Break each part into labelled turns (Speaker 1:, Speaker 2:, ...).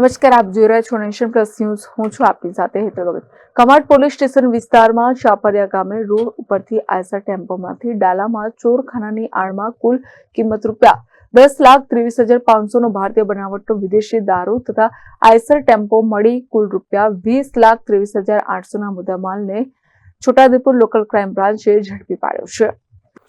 Speaker 1: નમસ્કાર, આપ જોઈ રહ્યા છો નેશન પ્લસ ન્યૂઝ. હું છું આપની સાથે હેતલ ભગત. કમાડ પોલીસ સ્ટેશન વિસ્તારમાં ચાપરિયા ગામે રોડ ઉપરથી આયસર ટેમ્પોમાંથી ડાલામાં ચોરખાનાની આડમાં કુલ કિંમત રૂપિયા દસ લાખ ત્રેવીસ હજાર પાંચસો નો ભારતીય બનાવટનો વિદેશી દારૂ તથા આયસર ટેમ્પો મળી કુલ રૂપિયા વીસ લાખ ત્રેવીસ હજાર આઠસો ના મુદ્દામાલને છોટાઉદેપુર લોકલ ક્રાઇમ બ્રાન્ચે ઝડપી પાડ્યો છે.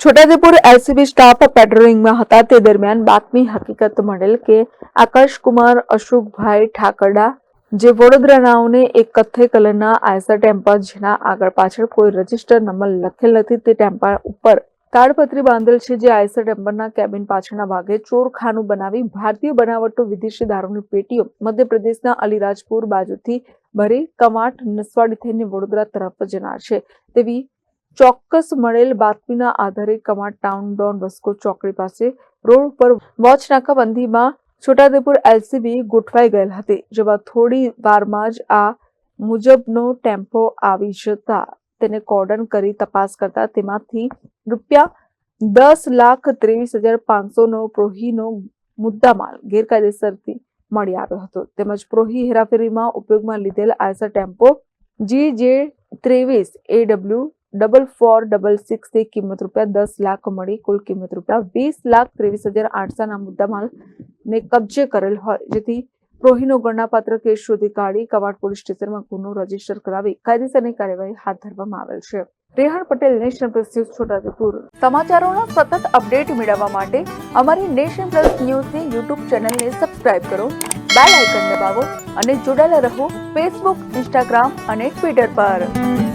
Speaker 1: છોટાઉદેપુર એલસીબી સ્ટાફ પેટ્રોલિંગમાં હતા. તે દરમિયાન બાતમી હકીકત મળેલ કે આકાશ કુમાર, અશોકભાઈ ઠાકરડા જે વડોદરાનાઓને એક કથ્થઈ કલરના આયસર ટેમ્પા જેના આગળ પાછળ કોઈ રજિસ્ટર નંબર લખેલ નથી તે ટેમ્પા ઉપર તાડપત્રી બાંધેલ છે જે આયસર ટેમ્પરના કેબિન પાછળના ભાગે ચોરખાનું બનાવી ભારતીય બનાવટો વિદેશી દારૂની પેટીઓ મધ્યપ્રદેશના અલીરાજપુર બાજુથી ભરી કમાટ નસવાડી થઈને વડોદરા તરફ જનાર છે. તેવી ચોક્કસ મળેલ બાતમીના આધારે કમાટ ટાઉન ડોન વસ્કો ચોકડી પાસે રોડ ઉપર વોચ નાકાબંધીમાં છોટાદેપુર એલસીબી ગોઠવાઈ ગયેલ હતી, જેમાં થોડી વારમાં જ આ મુજબનો ટેમ્પો આવી જતા તેને કોર્ડન કરી તપાસ કરતા તેમાંથી રૂપિયા દસ લાખ ત્રેવીસ હજાર પાંચસોનો પ્રોહીનો મુદ્દામાલ ગેરકાયદેસરથી મળી આવ્યો હતો. તેમજ પ્રોહી હેરાફેરીમાં ઉપયોગમાં લીધેલ આયસર ટેમ્પો જી જે ત્રેવીસ A W double four, double સિક્સની કિંમત રૂપિયા દસ લાખ મળી, કુલ કિંમત રૂપિયા વીસ લાખ ત્રેવીસ હજાર આઠસોના મુદ્દામાલ ને કબજે કરેલ હોય. જેથી પ્રોહીનો ગણનાપાત્ર કેસ શોધી કાઢી કવાડ પોલીસ સ્ટેશનમાં ગુનો રજિસ્ટર કરાવી કાયદેસરની કાર્યવાહી હાથ ધરવામાં આવેલ છે. Rehan Patel national plus news, Chhota Udepur. સમાચારોનો સતત અપડેટ મેળવવા માટે અમારી નેશન પ્લસ ન્યૂઝની યુટ્યુબ ચેનલને સબસ્ક્રાઇબ કરો, બેલ આઇકન દબાવો અને જોડાયેલા રહો ફેસબુક, ઇન્સ્ટાગ્રામ અને ટ્વિટર પર.